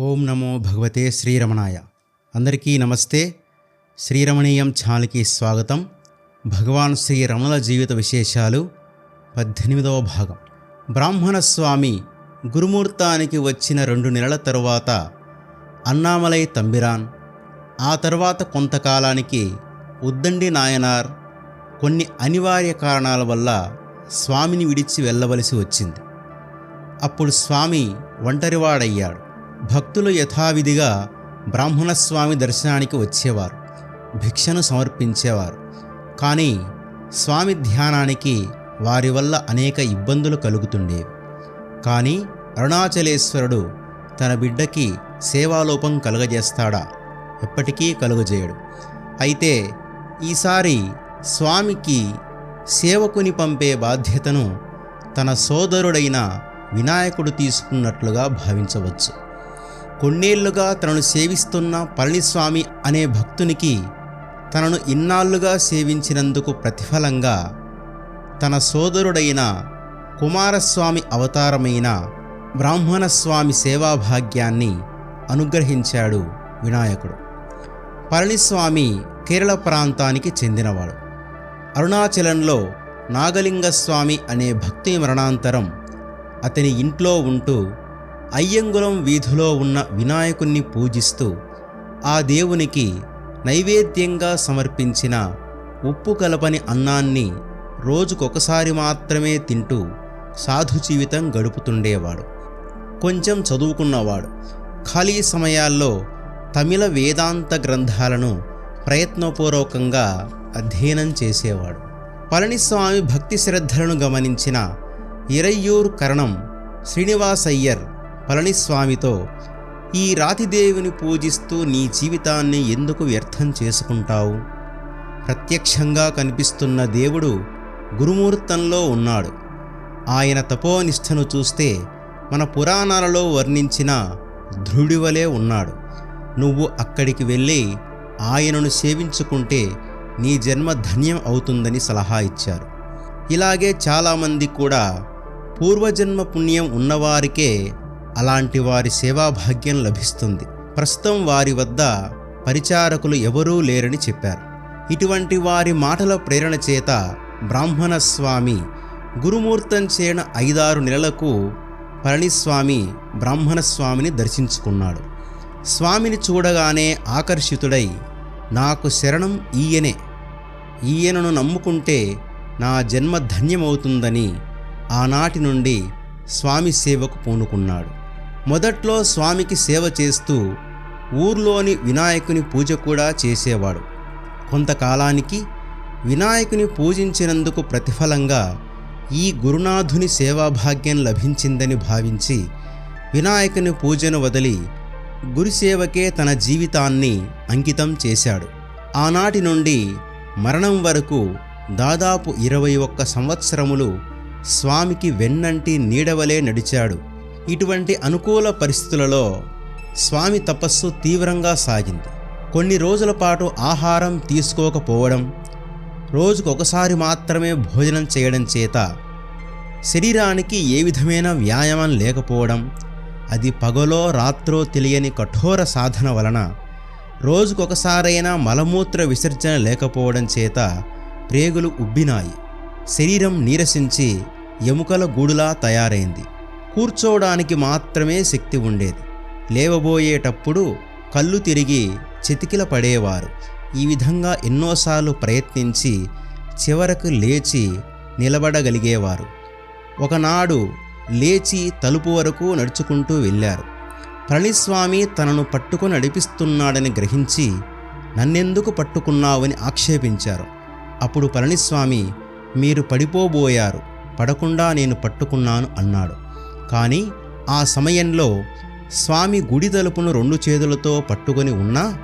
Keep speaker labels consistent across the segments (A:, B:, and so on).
A: ఓం నమో భగవతే శ్రీరమణాయ. అందరికీ నమస్తే. శ్రీరమణీయం ఛానల్కి స్వాగతం. భగవాన్ శ్రీ రమణుల జీవిత విశేషాలు పద్దెనిమిదవ భాగం. బ్రాహ్మణ స్వామి గురుమూర్తానికి వచ్చిన రెండు నెలల తరువాత అన్నామలై తంబిరాన్ ఆ తర్వాత కొంతకాలానికి ఉద్దండి నాయనార్ కొన్ని అనివార్య కారణాల వల్ల స్వామిని విడిచి వెళ్ళవలసి వచ్చింది. అప్పుడు స్వామి ఒంటరివాడయ్యాడు. భక్తులు యథావిధిగా బ్రాహ్మణస్వామి దర్శనానికి వచ్చేవారు భిక్షను సమర్పించేవారు. కానీ స్వామి ధ్యానానికి వారి వల్ల అనేక ఇబ్బందులు కలుగుతుండేవి. కానీ అరుణాచలేశ్వరుడు తన బిడ్డకి సేవాలోపం కలుగజేస్తాడా? ఎప్పటికీ కలుగజేయడు. అయితే ఈసారి స్వామికి సేవకుని పంపే బాధ్యతను తన సోదరుడైన వినాయకుడు తీసుకున్నట్లుగా భావించవచ్చు. కొన్నేళ్ళుగా తనను సేవిస్తున్న పళనిస్వామి అనే భక్తునికి తనను ఇన్నాళ్ళుగా సేవించినందుకు ప్రతిఫలంగా తన సోదరుడైన కుమారస్వామి అవతారమైన బ్రాహ్మణస్వామి సేవాభాగ్యాన్ని అనుగ్రహించాడు వినాయకుడు. పళనిస్వామి కేరళ ప్రాంతానికి చెందినవాడు. అరుణాచలంలో నాగలింగస్వామి అనే భక్తి మరణాంతరం అతని ఇంట్లో ఉంటూ అయ్యంగులం వీధిలో ఉన్న వినాయకుణ్ణి పూజిస్తూ ఆ దేవునికి నైవేద్యంగా సమర్పించిన ఉప్పు కలపని అన్నాన్ని రోజుకొకసారి మాత్రమే తింటూ సాధు జీవితం గడుపుతుండేవాడు. కొంచెం చదువుకున్నవాడు. ఖాళీ సమయాల్లో తమిళ వేదాంత గ్రంథాలను ప్రయత్నపూర్వకంగా అధ్యయనం చేసేవాడు. పళనిస్వామి భక్తి శ్రద్ధలను గమనించిన ఇరయ్యూర్ కరణం శ్రీనివాసయ్యర్ పళనిస్వామితో ఈ రాతిదేవిని పూజిస్తూ నీ జీవితాన్ని ఎందుకు వ్యర్థం చేసుకుంటావు? ప్రత్యక్షంగా కనిపిస్తున్న దేవుడు గురుమూర్తంలో ఉన్నాడు. ఆయన తపోనిష్టను చూస్తే మన పురాణాలలో వర్ణించిన ధ్రుడివలే ఉన్నాడు. నువ్వు అక్కడికి వెళ్ళి ఆయనను సేవించుకుంటే నీ జన్మ ధన్యం అవుతుందని సలహా ఇచ్చారు. ఇలాగే చాలామంది కూడా పూర్వజన్మ పుణ్యం ఉన్నవారికే అలాంటి వారి సేవాభాగ్యం లభిస్తుంది. ప్రస్తుతం వారి వద్ద పరిచారకులు ఎవరూ లేరని చెప్పారు. ఇటువంటి వారి మాటల ప్రేరణ చేత బ్రాహ్మణ స్వామి గురుమూర్తం చేరిన ఐదారు నెలలకు పళనిస్వామి బ్రాహ్మణ స్వామిని దర్శించుకున్నాడు. స్వామిని చూడగానే ఆకర్షితుడై నాకు శరణం ఈయనే. ఈయనను నమ్ముకుంటే నా జన్మ ధన్యమవుతుందని ఆనాటి నుండి స్వామి సేవకు పూనుకున్నాడు. మొదట్లో స్వామికి సేవ చేస్తూ ఊర్లోని వినాయకుని పూజ కూడా చేసేవాడు. కొంతకాలానికి వినాయకుని పూజించినందుకు ప్రతిఫలంగా ఈ గురునాథుని సేవాభాగ్యం లభించిందని భావించి వినాయకుని పూజను వదిలి గురుసేవకే తన జీవితాన్ని అంకితం చేశాడు. ఆనాటి నుండి మరణం వరకు దాదాపు ఇరవై ఒక్క సంవత్సరములు స్వామికి వెన్నంటి నీడవలే నడిచాడు. ఇటువంటి అనుకూల పరిస్థితులలో స్వామి తపస్సు తీవ్రంగా సాగింది. కొన్ని రోజుల పాటు ఆహారం తీసుకోకపోవడం రోజుకొకసారి మాత్రమే భోజనం చేయడం చేత శరీరానికి ఏ విధమైన వ్యాయామం లేకపోవడం అది పగలో రాత్రో తెలియని కఠోర సాధన వలన రోజుకొకసారైనా మలమూత్ర విసర్జన లేకపోవడం చేత ప్రేగులు ఉబ్బినాయి. శరీరం నీరసించి ఎముకల గూడులా తయారైంది. కూర్చోవడానికి మాత్రమే శక్తి ఉండేది. లేవబోయేటప్పుడు కళ్ళు తిరిగి చితికిల పడేవారు. ఈ విధంగా ఎన్నోసార్లు ప్రయత్నించి చివరకు లేచి నిలబడగలిగేవారు. ఒకనాడు లేచి తలుపు వరకు నడుచుకుంటూ వెళ్ళారు. పళనిస్వామి తనను పట్టుకొని నడిపిస్తున్నాడని గ్రహించి నన్నెందుకు పట్టుకున్నావని ఆక్షేపించారు. అప్పుడు పళనిస్వామి మీరు పడిపోబోయారు. పడకుండా నేను పట్టుకున్నాను అన్నాడు. కానీ ఆ సమయంలో స్వామి గుడి తలుపును రెండు చేతులతో పట్టుకొని ఉన్నా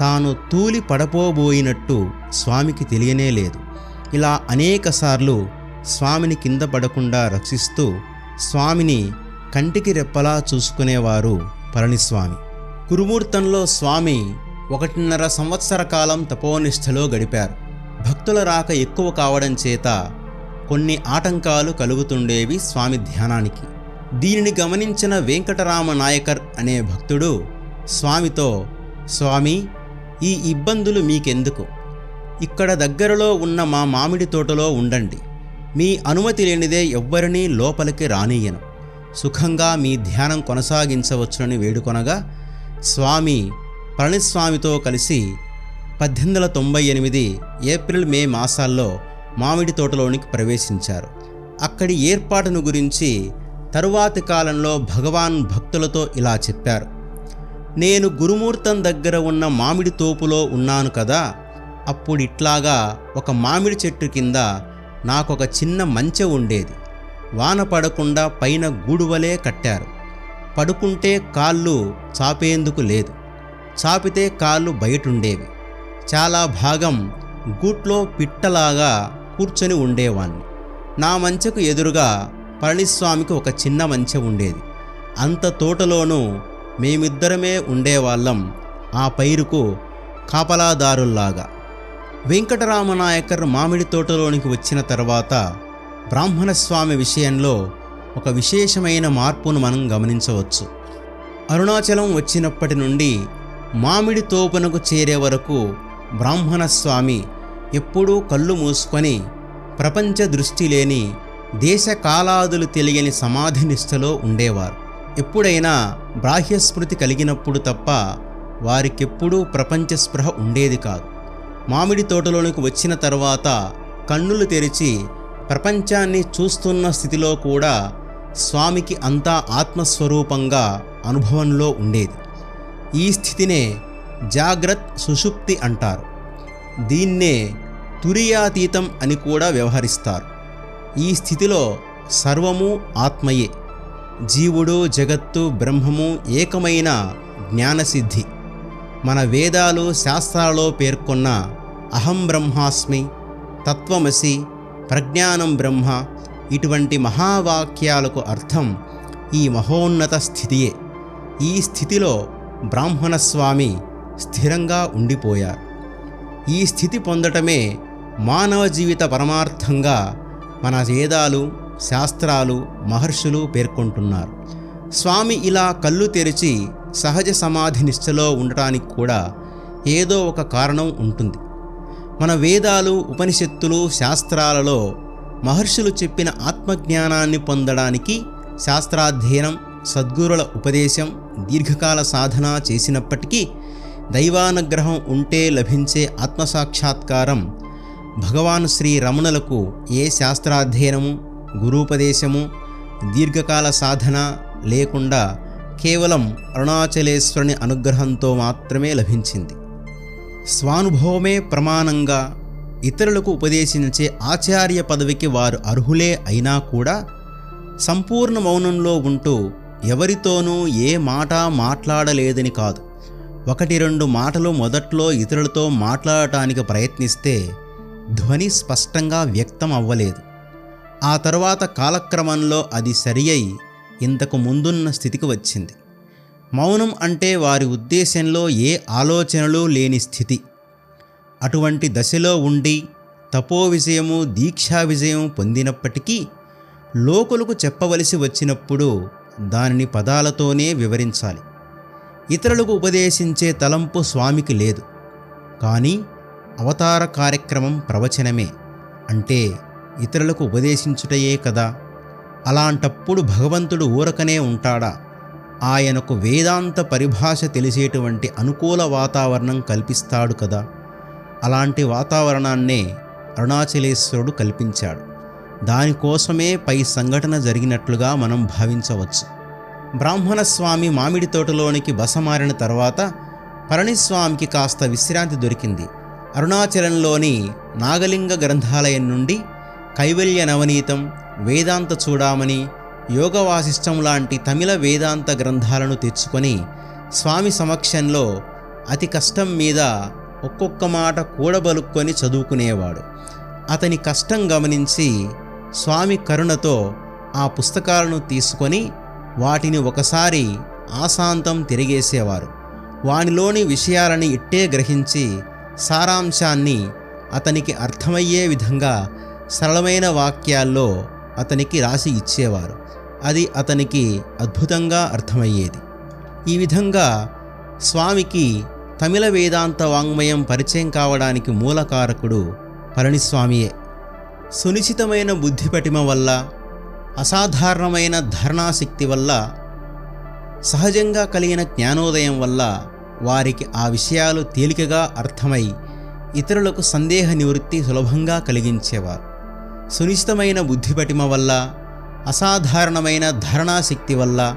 A: తాను తూలి పడపోబోయినట్టు స్వామికి తెలియనే లేదు. ఇలా అనేకసార్లు స్వామిని కింద పడకుండా రక్షిస్తూ స్వామిని కంటికి రెప్పలా చూసుకునేవారు పళనిస్వామి. కురుమూర్తంలో స్వామి ఒకటిన్నర సంవత్సర కాలం తపోనిష్టలో గడిపారు. భక్తుల రాక ఎక్కువ కావడం చేత కొన్ని ఆటంకాలు కలుగుతుండేవి స్వామి ధ్యానానికి. దీనిని గమనించిన వెంకటరామ నాయకర్ అనే భక్తుడు స్వామితో స్వామి ఈ ఇబ్బందులు మీకెందుకు? ఇక్కడ దగ్గరలో ఉన్న మా మామిడి తోటలో ఉండండి. మీ అనుమతి లేనిదే ఎవ్వరినీ లోపలికి రానియ్యను. సుఖంగా మీ ధ్యానం కొనసాగించవచ్చునని వేడుకొనగా స్వామి పళనిస్వామితో కలిసి పద్దెనిమిది వందల తొంభై ఎనిమిది ఏప్రిల్ మే మాసాల్లో మామిడి తోటలోనికి ప్రవేశించారు. అక్కడి ఏర్పాటును గురించి తరువాతి కాలంలో భగవాన్ భక్తులతో ఇలా చెప్పారు. నేను గురుమూర్తం దగ్గర ఉన్న మామిడి తోపులో ఉన్నాను కదా అప్పుడు ఇట్లాగా ఒక మామిడి చెట్టు కింద నాకొక చిన్న మంచె ఉండేది. వాన పడకుండా పైన గూడువలే కట్టారు. పడుకుంటే కాళ్ళు చాపేందుకు లేదు. చాపితే కాళ్ళు బయటుండేవి. చాలా భాగం గూట్లో పిట్టలాగా కూర్చొని ఉండేవాణ్ణి. నా మంచెకు ఎదురుగా పళనిస్వామికి ఒక చిన్న మంచె ఉండేది. అంత తోటలోనూ మేమిద్దరమే ఉండేవాళ్ళం ఆ పైరుకు కాపలాదారుల్లాగా. వెంకటరామనాయకర్ మామిడి తోటలోనికి వచ్చిన తర్వాత బ్రాహ్మణస్వామి విషయంలో ఒక విశేషమైన మార్పును మనం గమనించవచ్చు. అరుణాచలం వచ్చినప్పటి నుండి మామిడి తోపునకు చేరే వరకు బ్రాహ్మణస్వామి ఎప్పుడూ కళ్ళు మూసుకొని ప్రపంచ దృష్టి లేని దేశ కాలాదులు తెలియని సమాధి నిష్టలో ఉండేవారు. ఎప్పుడైనా బాహ్యస్మృతి కలిగినప్పుడు తప్ప వారికెప్పుడూ ప్రపంచ స్పృహ ఉండేది కాదు. మామిడి తోటలోనికి వచ్చిన తర్వాత కన్నులు తెరిచి ప్రపంచాన్ని చూస్తున్న స్థితిలో కూడా స్వామికి అంతా ఆత్మస్వరూపంగా అనుభవంలో ఉండేది. ఈ స్థితినే జాగ్రత్ సుషుప్తి అంటారు. దీన్నే తురియాతీతం అని కూడా వ్యవహరిస్తారు. ఈ స్థితిలో సర్వము ఆత్మయే. జీవుడు జగత్తు బ్రహ్మము ఏకమైన జ్ఞానసిద్ధి. మన వేదాలు శాస్త్రాలలో పేర్కొన్న అహం బ్రహ్మాస్మి తత్వమసి ప్రజ్ఞానం బ్రహ్మ ఇటువంటి మహావాక్యాలకు అర్థం ఈ మహోన్నత స్థితియే. ఈ స్థితిలో బ్రాహ్మణస్వామి స్థిరంగా ఉండిపోయారు. ఈ స్థితి పొందటమే మానవ జీవిత పరమార్థంగా మన వేదాలు శాస్త్రాలు మహర్షులు పేర్కొంటున్నారు. స్వామి ఇలా కళ్ళు తెరిచి సహజ సమాధి నిష్టలో ఉండటానికి కూడా ఏదో ఒక కారణం ఉంటుంది. మన వేదాలు ఉపనిషత్తులు శాస్త్రాలలో మహర్షులు చెప్పిన ఆత్మజ్ఞానాన్ని పొందడానికి శాస్త్రాధ్యయనం సద్గురుల ఉపదేశం దీర్ఘకాల సాధన చేసినప్పటికీ దైవానుగ్రహం ఉంటే లభించే ఆత్మసాక్షాత్కారం భగవాన్ శ్రీ రమణులకు ఏ శాస్త్రాధ్యయనము గురూపదేశము దీర్ఘకాల సాధన లేకుండా కేవలం అరుణాచలేశ్వరుని అనుగ్రహంతో మాత్రమే లభించింది. స్వానుభవమే ప్రమాణంగా ఇతరులకు ఉపదేశించే ఆచార్య పదవికి వారు అర్హులే అయినా కూడా సంపూర్ణ మౌనంలో ఉంటూ ఎవరితోనూ ఏ మాట మాట్లాడలేదని కాదు. ఒకటి రెండు మాటలు మొదట్లో ఇతరులతో మాట్లాడటానికి ప్రయత్నిస్తే ధ్వని స్పష్టంగా వ్యక్తం అవ్వలేదు. ఆ తర్వాత కాలక్రమంలో అది సరి అయి ఇంతకు ముందున్న స్థితికి వచ్చింది. మౌనం అంటే వారి ఉద్దేశంలో ఏ ఆలోచనలు లేని స్థితి. అటువంటి దశలో ఉండి తపో విజయము దీక్షా విజయం పొందినప్పటికీ లోకులకు చెప్పవలసి వచ్చినప్పుడు దానిని పదాలతోనే వివరించాలి. ఇతరులకు ఉపదేశించే తలంపు స్వామికి లేదు. కానీ అవతార కార్యక్రమం ప్రవచనమే. అంటే ఇతరులకు ఉపదేశించుటయే కదా. అలాంటప్పుడు భగవంతుడు ఊరకనే ఉంటాడా? ఆయనకు వేదాంత పరిభాష తెలిసేటువంటి అనుకూల వాతావరణం కల్పిస్తాడు కదా. అలాంటి వాతావరణాన్నే అరుణాచలేశ్వరుడు కల్పించాడు. దానికోసమే పై సంఘటన జరిగినట్లుగా మనం భావించవచ్చు. బ్రాహ్మణస్వామి మామిడి తోటలోనికి బస మారిన తర్వాత పళనిస్వామికి కాస్త విశ్రాంతి దొరికింది. అరుణాచలంలోని నాగలింగ గ్రంథాలయం నుండి కైవల్య నవనీతం వేదాంత చూడామని యోగవాసిష్టం లాంటి తమిళ వేదాంత గ్రంథాలను తెచ్చుకొని స్వామి సమక్షంలో అతి కష్టం మీద ఒక్కొక్క మాట కూడబలుక్కొని చదువుకునేవాడు. అతని కష్టం గమనించి స్వామి కరుణతో ఆ పుస్తకాలను తీసుకొని వాటిని ఒకసారి ఆశాంతం తిరిగేసేవారు. వానిలోని విషయాలని ఇట్టే గ్రహించి సారాంశాన్ని అతనికి అర్థమయ్యే విధంగా సరళమైన వాక్యాల్లో అతనికి రాసి ఇచ్చేవారు. అది అతనికి అద్భుతంగా అర్థమయ్యేది. ఈ విధంగా స్వామికి తమిళ వేదాంత వాంగ్మయం పరిచయం కావడానికి మూలకారకుడు పళనిస్వామియే. సునిశ్చితమైన బుద్ధిపటిమ వల్ల అసాధారణమైన ధారణాశక్తి వల్ల సహజంగా కలిగిన జ్ఞానోదయం వల్ల వారికి ఆ విషయాలు తేలికగా అర్థమై ఇతరులకు సందేహ నివృత్తి సులభంగా కలిగించేవారు. సునిశ్చితమైన బుద్ధిపటిమ వల్ల అసాధారణమైన ధారణాశక్తి వల్ల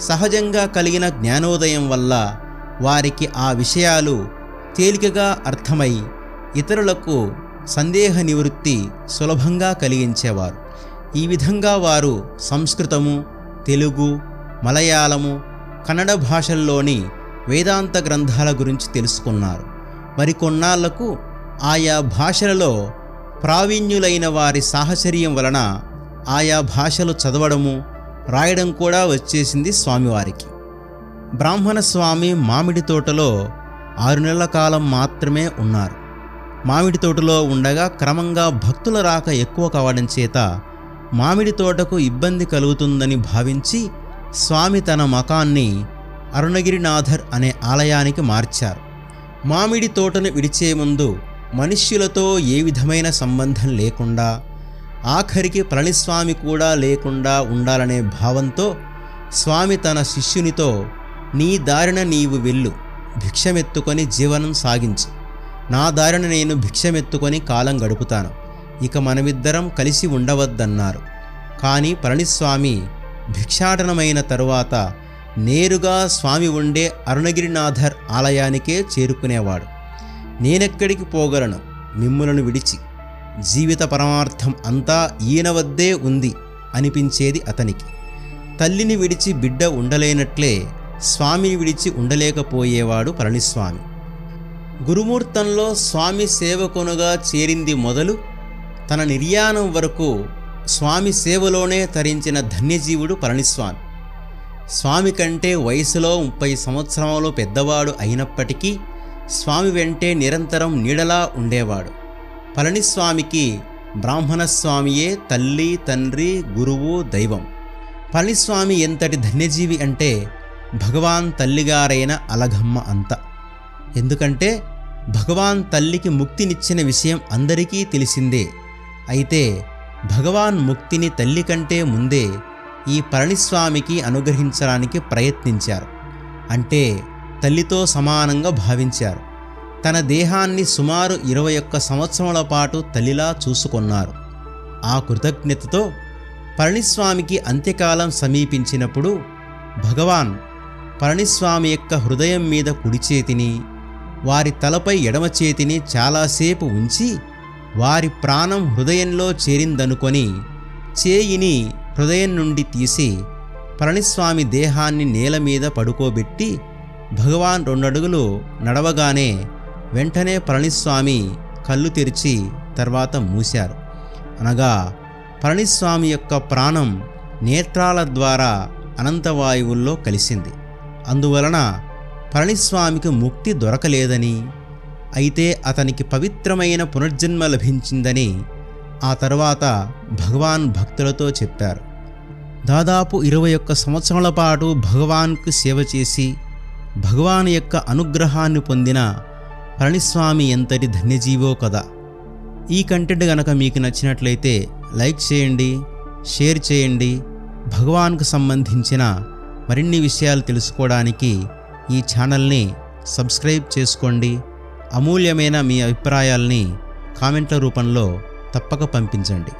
A: సహజంగా కలిగిన జ్ఞానోదయం వల్ల వారికి ఆ విషయాలు తేలికగా అర్థమై ఇతరులకు సందేహ నివృత్తి సులభంగా కలిగించేవారు. ఈ విధంగా వారు సంస్కృతము తెలుగు మలయాళము కన్నడ భాషల్లోని వేదాంత గ్రంథాల గురించి తెలుసుకున్నారు. మరికొన్నాళ్ళకు ఆయా భాషలలో ప్రావీణ్యులైన వారి సాహచర్యం వలన ఆయా భాషలు చదవడము రాయడం కూడా వచ్చేసింది స్వామివారికి. బ్రాహ్మణ స్వామి మామిడి తోటలో ఆరు నెలల కాలం మాత్రమే ఉన్నారు. మామిడి తోటలో ఉండగా క్రమంగా భక్తుల రాక ఎక్కువ కావడం చేత మామిడి తోటకు ఇబ్బంది కలుగుతుందని భావించి స్వామి తన మకాన్ని అరుణగిరినాథర్ అనే ఆలయానికి మార్చారు. మామిడి తోటను విడిచే ముందు మనుష్యులతో ఏ విధమైన సంబంధం లేకుండా ఆఖరికి పళనిస్వామి కూడా లేకుండా ఉండాలనే భావంతో స్వామి తన శిష్యునితో నీ దారిన నీవు వెళ్ళు భిక్షమెత్తుకొని జీవనం సాగించు. నా దారిన నేను భిక్షమెత్తుకొని కాలం గడుపుతాను. ఇక మనమిద్దరం కలిసి ఉండవద్దన్నారు. కానీ పళనిస్వామి భిక్షాటనమైన తరువాత నేరుగా స్వామి ఉండే అరుణగిరినాథర్ ఆలయానికే చేరుకునేవాడు. నేనెక్కడికి పోగలను? మిమ్ములను విడిచి. జీవిత పరమార్థం అంతా ఈయన వద్దే ఉంది అనిపించేది అతనికి. తల్లిని విడిచి బిడ్డ ఉండలేనట్లే స్వామిని విడిచి ఉండలేకపోయేవాడు పళనిస్వామి. గురుమూర్తంలో స్వామి సేవకునుగా చేరింది మొదలు తన నిర్యాణం వరకు స్వామి సేవలోనే తరించిన ధన్యజీవుడు పళనిస్వామి. స్వామి కంటే వయసులో ముప్పై సంవత్సరాలు పెద్దవాడు అయినప్పటికీ స్వామి వెంటే నిరంతరం నీడలా ఉండేవాడు. పళనిస్వామికి బ్రాహ్మణస్వామియే తల్లి తండ్రి గురువు దైవం. పళనిస్వామి ఎంతటి ధన్యజీవి అంటే భగవాన్ తల్లిగారైన అలగమ్మ అంత. ఎందుకంటే భగవాన్ తల్లికి ముక్తినిచ్చిన విషయం అందరికీ తెలిసిందే. అయితే భగవాన్ ముక్తిని తల్లి కంటే ముందే ఈ పళనిస్వామికి అనుగ్రహించడానికి ప్రయత్నించారు. అంటే తల్లితో సమానంగా భావించారు. తన దేహాన్ని సుమారు ఇరవై ఒక్క సంవత్సరముల పాటు తల్లిలా చూసుకున్నారు. ఆ కృతజ్ఞతతో పళనిస్వామికి అంత్యకాలం సమీపించినప్పుడు భగవాన్ పళనిస్వామి యొక్క హృదయం మీద కుడి చేతిని వారి తలపై ఎడమ చేతిని చాలాసేపు ఉంచి వారి ప్రాణం హృదయంలో చేరిందనుకొని చేయిని హృదయం నుండి తీసి పళనిస్వామి దేహాన్ని నేల మీద పడుకోబెట్టి భగవాన్ రెండడుగులు నడవగానే వెంటనే పళనిస్వామి కళ్ళు తెరిచి తర్వాత మూశారు. అనగా పళనిస్వామి యొక్క ప్రాణం నేత్రాల ద్వారా అనంతవాయువుల్లో కలిసింది. అందువలన పళనిస్వామికి ముక్తి దొరకలేదని అయితే అతనికి పవిత్రమైన పునర్జన్మ లభించిందని ఆ తర్వాత భగవాన్ భక్తులతో చెప్పారు. దాదాపు ఇరవై ఒక్క సంవత్సరాల పాటు భగవాన్కు సేవ చేసి భగవాన్ యొక్క అనుగ్రహాన్ని పొందిన పళనిస్వామి ఎంతటి ధన్యజీవో కదా ఈ కంటెంట్ గనక మీకు నచ్చినట్లయితే లైక్ చేయండి షేర్ చేయండి. భగవాన్కు సంబంధించిన మరిన్ని విషయాలు తెలుసుకోవడానికి ఈ ఛానల్ని సబ్స్క్రైబ్ చేసుకోండి. అమూల్యమైన మీ అభిప్రాయాల్ని కామెంట్ల రూపంలో తప్పక పంపించండి.